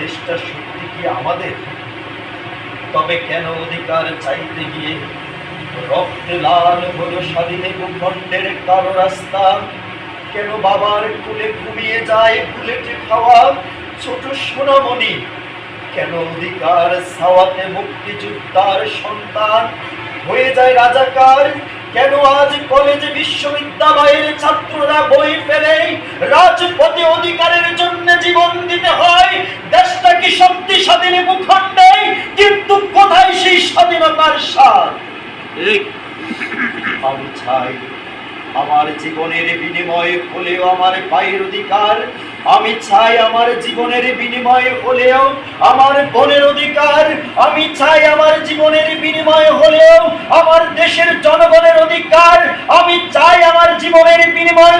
দেশটা সত্যি কি আমাদের? তবে কেন অধিকার চাইতে গিয়ে রক্তে লাল হলো স্বাধীনে ভূখণ্ডের কালো রাস্তা? কেন বাবার কুলে ঘুমিয়ে যায় বুলেটে খাওয়া ছোট সোনামণি? কেন অধিকার সাওয়াতে মুক্তিযোদ্ধার সন্তান হয়ে যায় রাজাকার? কেন আজ কলেজ বিশ্ববিদ্যালয়ের ছাত্ররা বই ফেলে? রাজপথে অধিকারের জন্য জীবন দিতে হয় দেশটা কি ভূখণ্ডে কিন্তু কোথায় সেই স্বাধীনতার আমি চাই আমার জীবনের বিনিময়ে হলেও আমার পায়ের অধিকার। আমি চাই আমার জীবনের বিনিময়ে হলেও আমার বনের অধিকার। আমি চাই আমার জীবনের বিনিময়ে হলেও আমার দেশের জনগণের অধিকার। আমি চাই আমার জীবনের বিনিময়ে